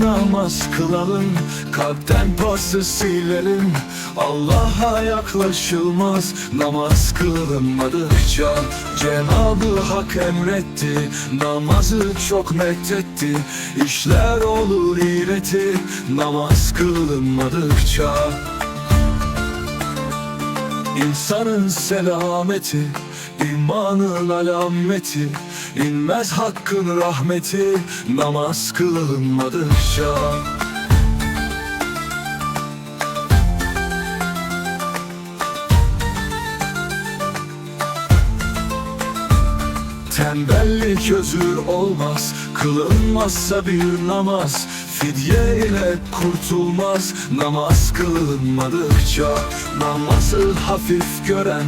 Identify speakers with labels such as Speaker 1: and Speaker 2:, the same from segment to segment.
Speaker 1: namaz kılalım Kalpten pası silelim. Allah'a yaklaşılmaz Namaz kılınmadıkça Cenab-ı Hak emretti Namazı çok methetti İşler olur iğreti Namaz kılınmadıkça İnsanın selameti imanın alameti inmez hakkın rahmeti Namaz kılınmadıkça. Tembellik özür olmaz Kılınmazsa bir namaz Fidye ile kurtulmaz. Namaz kılınmadıkça Namazı hafif gören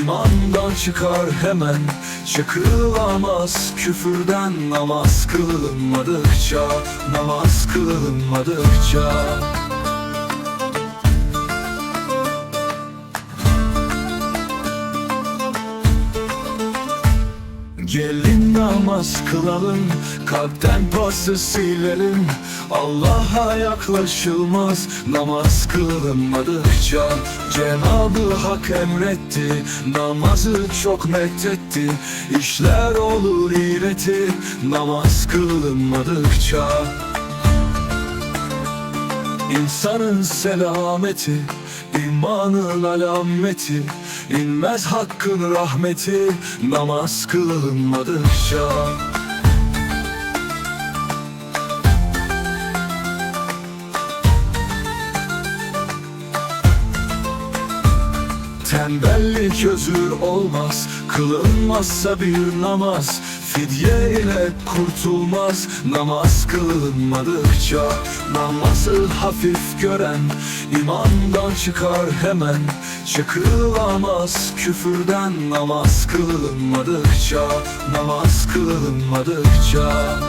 Speaker 1: imandan çıkar hemen. Çıkılamaz küfürden Namaz kılınmadıkça Namaz kılınmadıkça. Gelin namaz kılalım Kalpten pası silelim Allah'a yaklaşılmaz Namaz kılınmadıkça Cenab-ı Hak emretti Namazı çok methetti İşler olur iğreti Namaz kılınmadıkça İnsanın selameti imanın alameti inmez hakkın rahmeti Namaz kılınmadıkça. Tembellik özür olmaz Kılınmazsa bir namaz Fidye ile kurtulmaz Namaz kılınmadıkça Namazı hafif gören imandan çıkar hemen. Çıkılamaz küfürden Namaz kılınmadıkça Namaz kılınmadıkça